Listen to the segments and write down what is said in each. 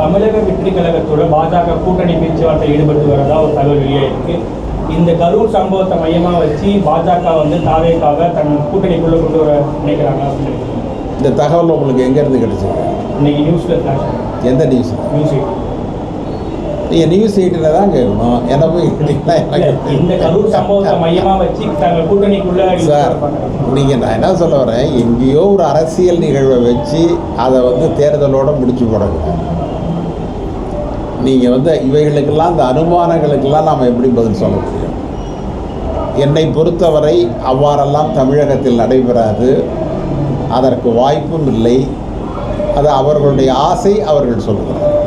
தமிழக வெற்றி கழகத்தோட பாஜக கூட்டணி பேச்சுவார்த்தை ஈடுபட்டு வரதா ஒரு தகவல் வெளியாயிருக்கு இந்த கரூர் சம்பவத்தை மையமா வச்சு பாஜக வந்து தாவேக்காக தன் கூட்டணிக்குள்ள கொண்டு வர நினைக்கிறாங்க. இந்த தகவல் உங்களுக்கு எங்கேருந்து கிடைச்சிருக்கு இன்னைக்கு நியூஸ்ல எந்த நியூஸ் நியூஸ் நீங்கள் நியூஸ் எயிட்டில் தான் கேட்கணும். என்ன போய் கேட்டீங்கன்னா எனக்கு இந்த கரூர் சம்பவத்தை மையமா வச்சு தங்கள் கூட்டணிக்குள்ள சார் நீங்கள் நான் என்ன சொல்ல வரேன்? எங்கேயோ ஒரு அரசியல் நிகழ்வை வச்சு அதை வந்து தேர்தலோட முடிச்சு போடக்கூடாது. நீங்கள் வந்து இவைகளுக்கெல்லாம் இந்த அனுமானங்களுக்கெல்லாம் நாம் எப்படி பதில் சொல்ல முடியும்? என்னை பொறுத்தவரை அவ்வாறெல்லாம் தமிழகத்தில் நடைபெறாது. அதற்கு வாய்ப்பும் இல்லை. அது அவர்களுடைய ஆசை அவர்கள் சொல்லுகிறார்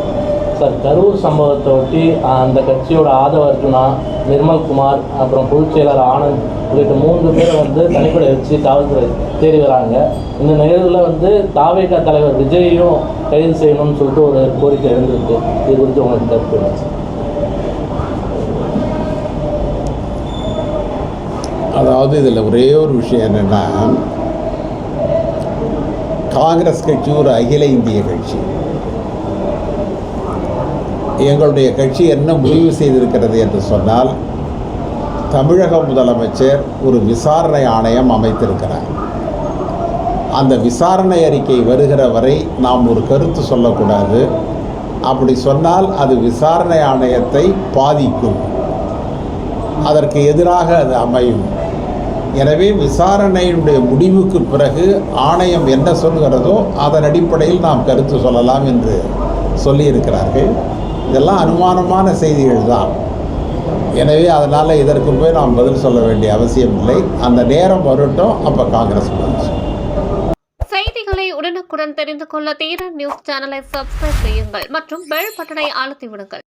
சார் கரூர் சம்பவத்தை ஒட்டி அந்த கட்சியோட ஆதவ அர்ஜுனா நிர்மல்குமார் அப்புறம் பொதுச் செயலர் ஆனந்த் உள்ளிட்ட மூன்று பேரை வந்து தனிப்படை வச்சு காவல்துறை தேடி வராங்க. இந்த நிகழ்வில் வந்து தாவேகா தலைவர் விஜயையும் கைது செய்யணும்னு சொல்லிட்டு ஒரு கோரிக்கை எழுந்திருக்கு. இது குறித்து உங்களுக்கு கருத்து அதாவது இதில் ஒரே ஒரு விஷயம் என்னென்னா காங்கிரஸ் கட்சி ஒரு அகில இந்திய கட்சி. எங்களுடைய கட்சி என்ன முடிவு செய்திருக்கிறது என்று சொன்னால் தமிழக முதலமைச்சர் ஒரு விசாரணை ஆணையம் அமைத்திருக்கிறார். அந்த விசாரணை அறிக்கை வருகிற வரை நாம் ஒரு கருத்து சொல்லக்கூடாது. அப்படி சொன்னால் அது விசாரணை ஆணையத்தை பாதிக்கும். அதற்கு எதிராக அது அமையும். எனவே விசாரணையினுடைய முடிவுக்கு பிறகு ஆணையம் என்ன சொல்கிறதோ அதன் அடிப்படையில் நாம் கருத்து சொல்லலாம் என்று சொல்லியிருக்கிறார்கள். இதெல்லாம் அனுமானமான செய்திகள் தான் எனவே அதனால் இதற்கு போய் நாம் பதில் சொல்ல வேண்டிய அவசியம் இல்லை. அந்த நேரம் வரட்டும் அப்போ காங்கிரஸ் பதில் செய்திகளை உடனுக்குடன் தெரிந்து கொள்ள தீரன் நியூஸ் சேனலை சப்ஸ்கிரைப் செய்யுங்கள் மற்றும் பெல் பட்டனை அழுத்தி விடுங்கள்.